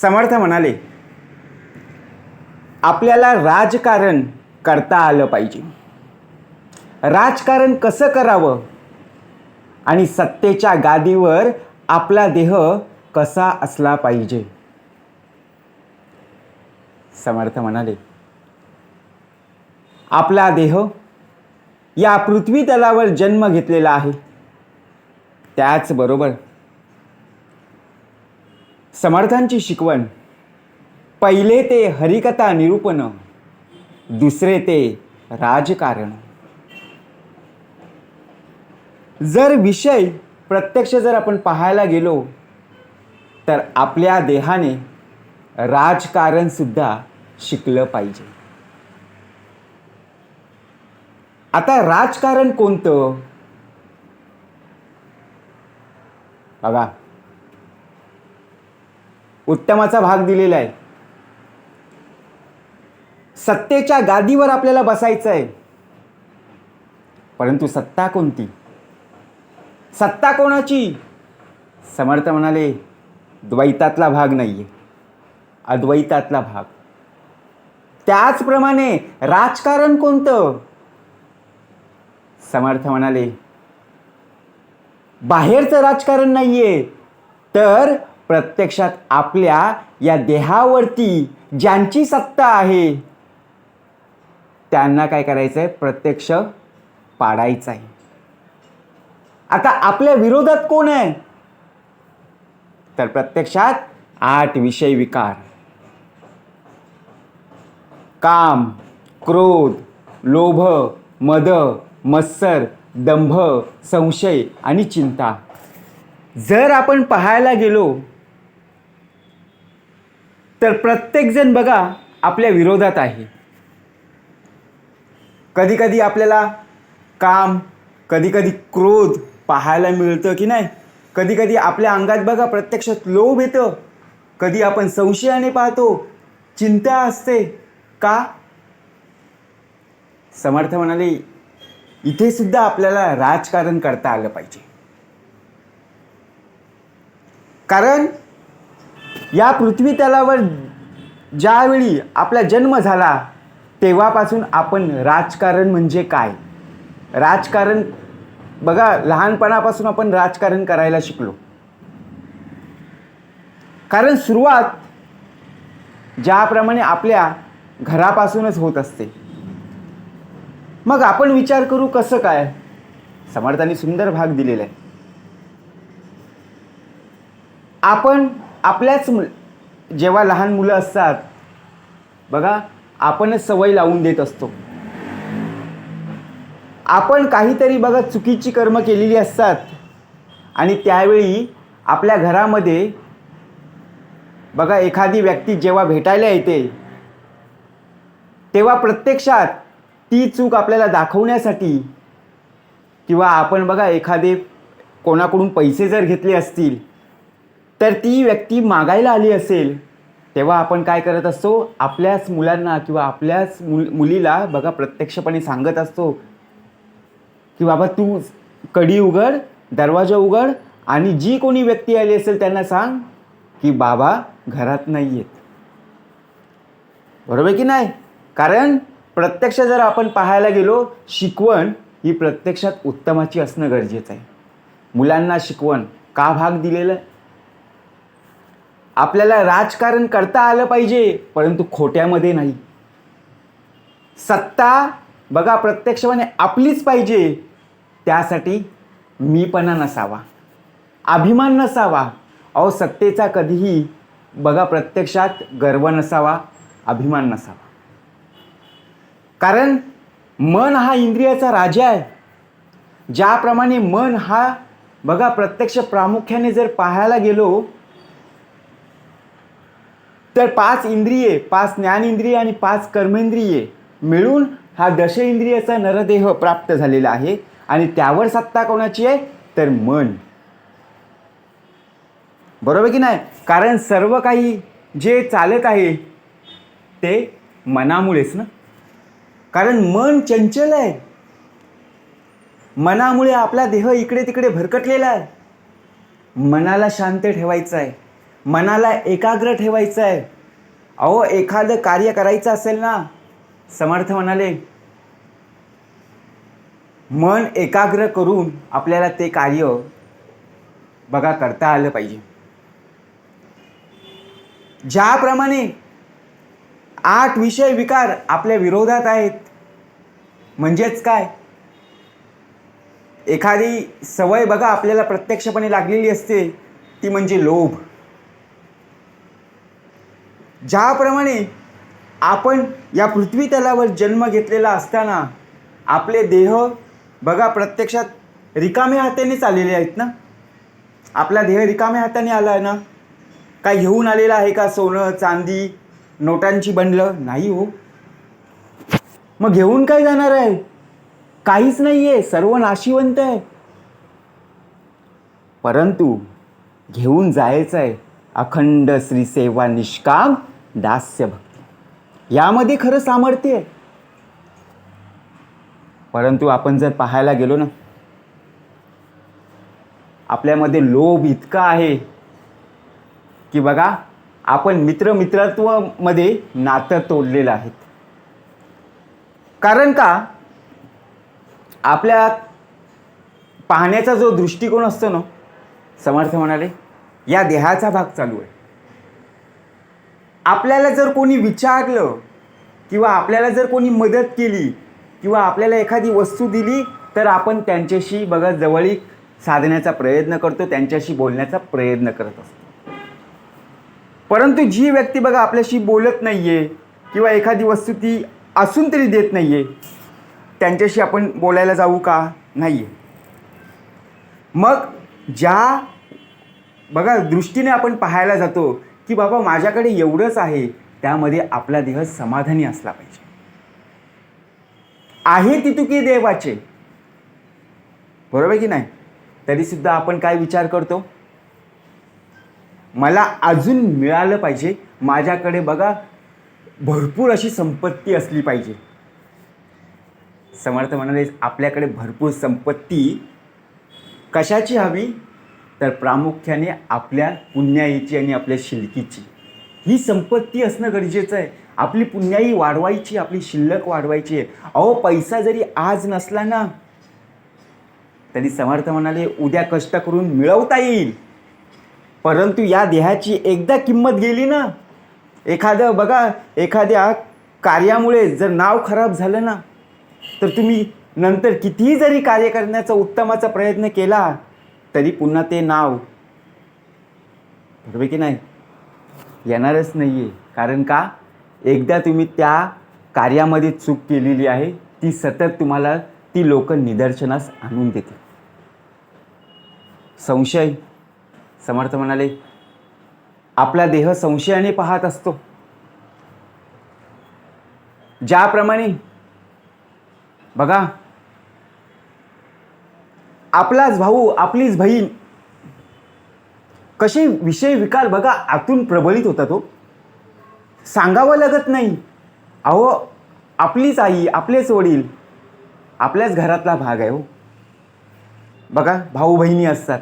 समर्थ म्हणाले आपल्याला राजकारण करता आलं पाहिजे. राजकारण कसं करावं? आणि सत्तेच्या गादीवर आपला देह कसा असला पाहिजे? समर्थ म्हणाले आपला देह या पृथ्वी तलावर जन्म घेतलेला आहे. त्याचबरोबर समर्थांची शिकवण. पहिले ते हरिकथा निरूपण. दुसरे ते राजकारण. जर विषय प्रत्यक्ष जर आपण पाहायला गेलो तर आपल्या देहाने राजकारण सुद्धा शिकलं पाहिजे. आता राजकारण कोणतं? बघा. उत्तमाचा भाग दिलेला आहे. सत्तेच्या गादीवर आपल्याला बसायचं आहे. परंतु सत्ता कोणती? सत्ता कोणाची? समर्थ म्हणाले द्वैतातला भाग नाहीये. अद्वैतातला भाग. त्याचप्रमाणे राजकारण कोणतं? समर्थ म्हणाले बाहेरचं राजकारण नाहीये. तर प्रत्यक्षात आपल्या या देहावरती ज्यांची सत्ता आहे त्यांना काय करायचं आहे प्रत्यक्ष पाडायचं आहे आता आपल्या विरोधात कोण आहे? तर प्रत्यक्षात आठ विषय विकार. काम क्रोध लोभ मद मत्सर दंभ संशय आणि चिंता. जर आपण पाहायला गेलो तर प्रत्येकजण बघा आपल्या विरोधात आहे. कधी कधी आपल्याला काम कधी कधी क्रोध पाहायला मिळतं की नाही? कधी कधी आपल्या अंगात बघा प्रत्यक्षात लोभ येतं. कधी आपण संशयाने पाहतो चिंता असते. का? समर्थ म्हणाले इथे सुद्धा आपल्याला राजकारण करता आलं पाहिजे. कारण या पृथ्वी तलावर ज्यावेळी आपला जन्म झाला तेव्हापासून आपण राजकारण म्हणजे काय? राजकारण बघा लहानपणापासून आपण राजकारण करायला शिकलो. कारण सुरुवात ज्याप्रमाणे आपल्या घरापासूनच होत असते. मग आपण विचार करू कसं काय? समर्थांनी सुंदर भाग दिलेला आहे. आपण आपल्याच मुल जेव्हा लहान मुलं असतात बघा आपणच सवय लावून देत असतो. आपण काहीतरी बघा चुकीची कर्म केलेली असतात आणि त्यावेळी आपल्या घरामध्ये बघा एखादी व्यक्ती जेव्हा भेटायला येते तेव्हा प्रत्यक्षात ती चूक आपल्याला दाखवण्यासाठी किंवा आपण बघा एखादे कोणाकडून पैसे जर घेतले असतील तर ती व्यक्ती मागायला आली असेल तेव्हा आपण काय करत असतो? आपल्याच मुलांना किंवा आपल्याच मुल मुलीला बघा प्रत्यक्षपणे सांगत असतो की बाबा तू कडी उघड दरवाजा उघड आणि जी कोणी व्यक्ती आली असेल त्यांना सांग की बाबा घरात नाही आहेत बरोबर की नाही? कारण प्रत्यक्ष जर आपण पाहायला गेलो शिकवण ही प्रत्यक्षात उत्तमाची असणं गरजेचं आहे. मुलांना शिकवण का भाग दिलेला? आहे आपल्याला राजकारण करता आलं पाहिजे परंतु खोट्यामध्ये नाही. सत्ता बघा प्रत्यक्षपणे आपलीच पाहिजे त्यासाठी मीपणा नसावा अभिमान नसावा. अहो सत्तेचा कधीही बघा प्रत्यक्षात गर्व नसावा अभिमान नसावा. कारण मन हा इंद्रियाचा राजा आहे. ज्याप्रमाणे मन हा बघा प्रत्यक्ष प्रामुख्याने जर पाहायला गेलो तर पाच इंद्रिये पाच ज्ञानेंद्रिये आणि पाच कर्मेंद्रिये मिळून हा दशेंद्रियाचा नरदेह प्राप्त झालेला आहे आणि त्यावर सत्ता कोणाची आहे? तर मन. बरोबर की नाही? कारण सर्व काही जे चालत आहे ते मनामुळेच ना? कारण मन चंचल आहे. मनामुळे आपला देह इकडे तिकडे भरकटलेला आहे. मनाला शांत ठेवायचं आहे. मनाला एकाग्र ठेवायचं आहे अहो एखादं कार्य करायचं असेल ना समर्थ म्हणाले. मन एकाग्र करून आपल्याला ते कार्य बघा करता आलं पाहिजे. ज्याप्रमाणे आठ विषय विकार आपल्या विरोधात आहेत म्हणजेच काय? एखादी सवय बघा आपल्याला प्रत्यक्षपणे लागलेली असते ती म्हणजे लोभ. ज्याप्रमाणे आपण या पृथ्वी तलावर जन्म घेतलेला असताना आपले देह बघा प्रत्यक्षात रिकाम्या हातानेच आलेले आहेत ना? आपला देह रिकाम्या हाताने आला आहे ना? काय घेऊन आलेला आहे का सोनं चांदी नोटांची बनलं नाही हो. मग घेऊन काय जाणार आहे? काहीच नाही आहे सर्व नाशिवंत आहे. परंतु घेऊन जायचं आहे अखंड श्रीसेवा निष्काम दास्य भक्ती यामध्ये खरं सामर्थ्य आहे. परंतु आपण जर पाहायला गेलो ना आपल्यामध्ये लोभ इतका आहे की बघा आपण मित्र मित्रत्वामध्ये नातं तोडलेलं आहेत. कारण का? आपल्या पाहण्याचा जो दृष्टिकोन असतो ना समर्थ म्हणाले या देहाचा भाग चालू आहे. आपल्याला जर कोणी विचारलं किंवा आपल्याला जर कोणी मदत केली किंवा आपल्याला एखादी वस्तू दिली तर आपण त्यांच्याशी बघा जवळीक साधण्याचा प्रयत्न करतो त्यांच्याशी बोलण्याचा प्रयत्न करत असतो. परंतु जी व्यक्ती बघा आपल्याशी बोलत नाही आहे किंवा एखादी वस्तू ती असून तरी देत नाही आहे त्यांच्याशी आपण बोलायला जाऊ का? नाही आहे मग ज्या बघा दृष्टीने आपण पाहायला जातो की बाबा माझ्याकडे एवढंच आहे त्यामध्ये आपला देह समाधानी असला पाहिजे. आहे तितुकी देवाचे. बरोबर की नाही? तरीसुद्धा आपण काय विचार करतो? मला अजून मिळालं पाहिजे माझ्याकडे बघा भरपूर अशी संपत्ती असली पाहिजे. समर्थ म्हणाले आपल्याकडे भरपूर संपत्ती. कशाची हवी? तर प्रामुख्याने आपल्या पुण्याईची आणि आपल्या शिल्कीची. ही संपत्ती असणं गरजेचं आहे. आपली पुण्याई वाढवायची आपली शिल्लक वाढवायची आहे. अहो पैसा जरी आज नसला ना तरी समर्थ म्हणाले उद्या कष्ट करून मिळवता येईल. परंतु या देहाची एकदा किंमत गेली ना एखादं बघा एखाद्या कार्यामुळे जर नाव खराब झालं ना तर तुम्ही नंतर कितीही जरी कार्य करण्याचा उत्तमाचा प्रयत्न केला तरी पुन्हा ते नाव. बरोबर की नाही? येणारच नाही आहे कारण का? एकदा तुम्ही त्या कार्यामध्ये चूक केलेली आहे ती सतत तुम्हाला ती लोक निदर्शनास आणून देते संशय. समर्थ म्हणाले आपला देह संशयाने पाहत असतो. ज्याप्रमाणे बघा आपलाच भाऊ आपलीच बहीण. कसे विषय विकार बघा आतून प्रबलित होता तो. सांगावं लागत नाही. अहो आपलीच आई आपलेच वडील. आपल्याच घरातला भाग आहे हो. बघा भाऊ बहिणी असतात.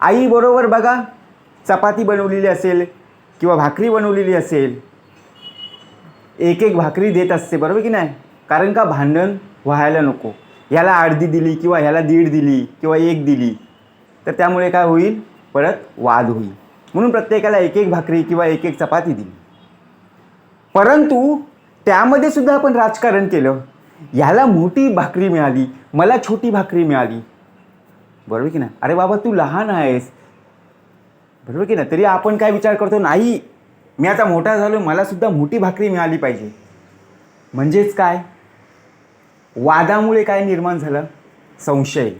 आईबरोबर बघा चपाती बनवलेली असेल किंवा भाकरी बनवलेली असेल. एक एक भाकरी देत असते बरोबर की नाही? कारण का भांडण व्हायला नको. ह्याला अर्धी दिली किंवा ह्याला दीड दिली किंवा एक दिली तर त्यामुळे काय होईल? परत वाद होईल. म्हणून प्रत्येकाला एक एक भाकरी किंवा एक एक चपाती दिली. परंतु त्यामध्ये सुद्धा आपण राजकारण केलं. ह्याला मोठी भाकरी मिळाली मला छोटी भाकरी मिळाली. बरोबर की नाही? अरे बाबा तू लहान आहेस. बरोबर की नाही? तरी आपण काय विचार करतो? नाही मी आता मोठा झालो मला सुद्धा मोठी भाकरी मिळाली पाहिजे. म्हणजेच काय? वादामुळे काय निर्माण झालं? संशय.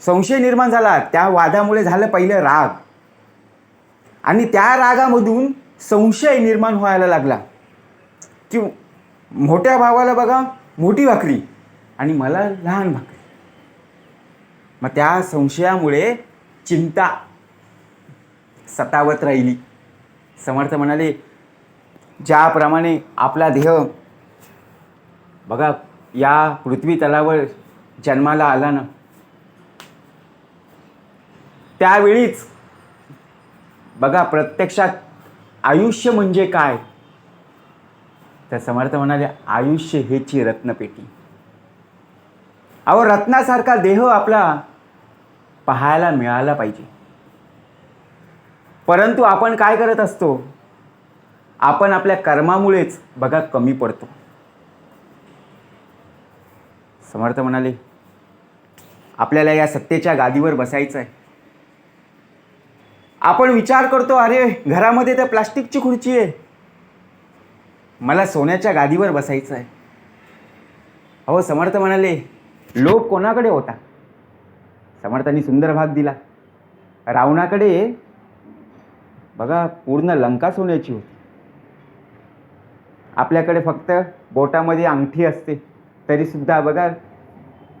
संशय निर्माण झाला. त्या वादामुळे झालं पहिलं राग. आणि त्या रागामधून संशय निर्माण व्हायला लागला. की मोठ्या भावाला बघा मोठी भाकरी आणि मला लहान भाकरी. मग त्या संशयामुळे चिंता सतावत राहिली. समर्थ म्हणाले ज्याप्रमाणे आपला देह बघा या पृथ्वी तलावर जन्माला आला ना. त्यावेळीच बघा प्रत्यक्षात आयुष्य म्हणजे काय? तर समर्थ म्हणाले आयुष्य हेची रत्नपेटी. अहो रत्नासारखा देह आपला पाहायला मिळाला पाहिजे. परंतु आपण काय करत असतो? आपण आपल्या कर्मामुळेच बघा कमी पडतो. समर्थ म्हणाले आपल्याला या सत्तेच्या गादीवर बसायचं आहे आपण विचार करतो अरे घरामध्ये तर प्लास्टिकची खुर्ची आहे. मला सोन्याच्या गादीवर बसायचं आहे अहो समर्थ म्हणाले लोभ कोणाकडे होता? समर्थांनी सुंदर भाग दिला. रावणाकडे? बघा पूर्ण लंका सोन्याची होती. आपल्याकडे फक्त बोटामध्ये अंगठी असते. तरीसुद्धा बघा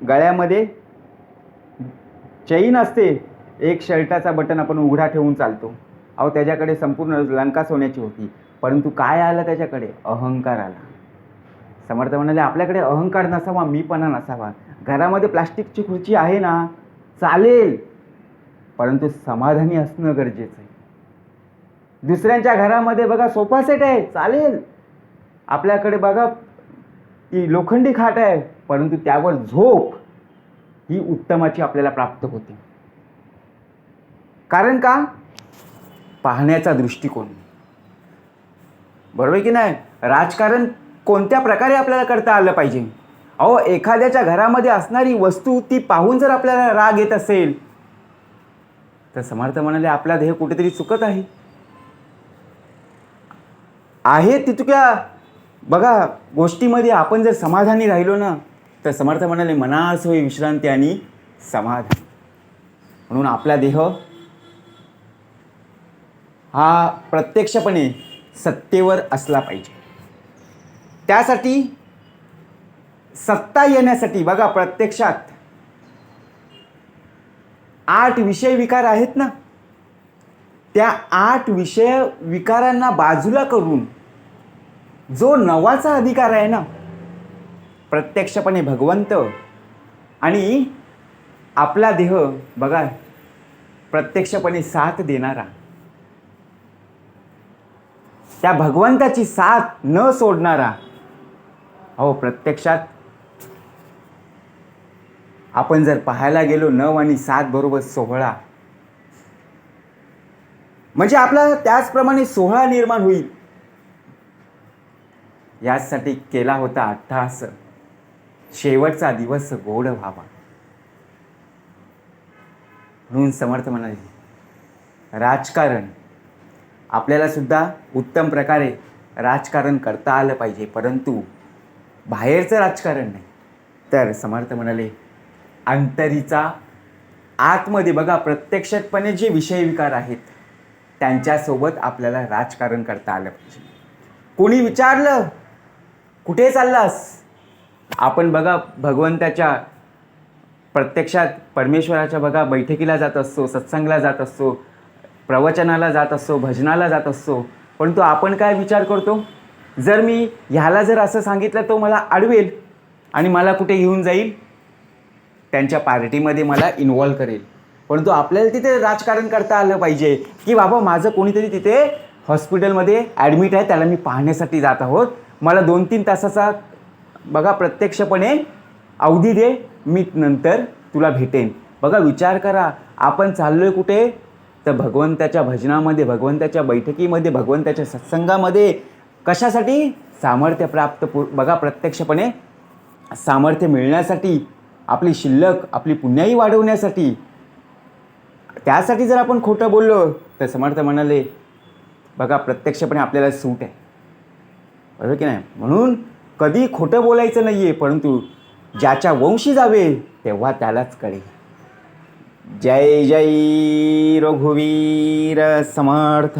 गळ्यामध्ये चैन असते एक शर्टाचा बटन आपण उघडा ठेवून चालतो. अहो त्याच्याकडे संपूर्ण लंका सोन्याची होती. परंतु काय आलं त्याच्याकडे? अहंकार आला. समर्थ म्हणाले आपल्याकडे अहंकार नसावा मीपणा नसावा. घरामध्ये प्लास्टिकची खुर्ची आहे ना चालेल. परंतु समाधानी असणं गरजेचं आहे. दुसऱ्यांच्या घरामध्ये बघा सोफा सेट आहे चालेल. आपल्याकडे बघा ती लोखंडी खाट आहे परंतु त्यावर झोप ही उत्तमाची आपल्याला प्राप्त होते. कारण का? पाहण्याचा दृष्टिकोन. बरोबर की नाही? राजकारण कोणत्या प्रकारे आपल्याला करता आलं पाहिजे? अहो एखाद्याच्या घरामध्ये असणारी वस्तू ती पाहून जर आपल्याला राग येत असेल तर समर्थ म्हणाले आपला ध्येय कुठेतरी चुकत आहे. आहे तितक्या बघा गोष्टीमध्ये आपण जर समाधानी राहिलो ना तर समर्थ म्हणाले मनास होई विश्रांती आणि समाधान. म्हणून आपला देह हा प्रत्यक्षपणे सत्तेवर असला पाहिजे. त्यासाठी सत्ता येण्यासाठी बघा प्रत्यक्षात आठ विषय विकार आहेत ना त्या आठ विषय विकारांना बाजूला करून जो नवाचा अधिकार आहे ना प्रत्यक्षपणे भगवंत आणि आपला देह बघा प्रत्यक्षपणे साथ देणारा. त्या भगवंताची साथ न सोडणारा अहो प्रत्यक्षात आपण जर पाहायला गेलो नव आणि सात बरोबर सोहळा. म्हणजे आपला त्याचप्रमाणे सोहळा निर्माण होईल. यासाठी केला होता अट्टहास. शेवटचा दिवस गोड व्हावा. म्हणून समर्थ म्हणाले राजकारण. आपल्याला सुद्धा उत्तम प्रकारे राजकारण करता आलं पाहिजे परंतु बाहेरचं राजकारण नाही. तर समर्थ म्हणाले अंतरीचा आतमध्ये बघा प्रत्यक्षपणे जे विषय विकार आहेत त्यांच्यासोबत आपल्याला राजकारण करता आलं पाहिजे. कोणी विचारलं? कुठे चाललास? आपण बघा भगवंताच्या प्रत्यक्षात परमेश्वराच्या बघा बैठकीला जात असतो सत्संगला जात असतो प्रवचनाला जात असतो भजनाला जात असतो. परंतु आपण काय विचार करतो? जर मी ह्याला जर असं सांगितलं तो मला अडवेल आणि मला कुठे घेऊन जाईल? त्यांच्या पार्टीमध्ये मला इन्वॉल्व करेल. परंतु आपल्याला तिथे राजकारण करता आलं पाहिजे की बाबा माझं कोणीतरी तिथे हॉस्पिटलमध्ये ॲडमिट आहे त्याला मी पाहण्यासाठी जात आहोत. मला दोन तीन तासाचा बघा प्रत्यक्षपणे अवधी दे मी नंतर तुला भेटेन. बघा विचार करा आपण चाललो आहे कुठे? तर भगवंताच्या भजनामध्ये भगवंताच्या बैठकीमध्ये भगवंताच्या सत्संगामध्ये कशासाठी? सामर्थ्य प्राप्त पु बघा प्रत्यक्षपणे सामर्थ्य मिळण्यासाठी आपली शिल्लक आपली पुण्याई वाढवण्यासाठी. त्यासाठी जर आपण खोटं बोललो तर समर्थ म्हणाले बघा प्रत्यक्षपणे आपल्याला सूट आहे. बरोबर की नाही? म्हणून कधी खोटं बोलायचं नाही आहे परंतु ज्याच्या वंशी जावे तेव्हा त्यालाच कळे जय जय रघुवीर समर्थ.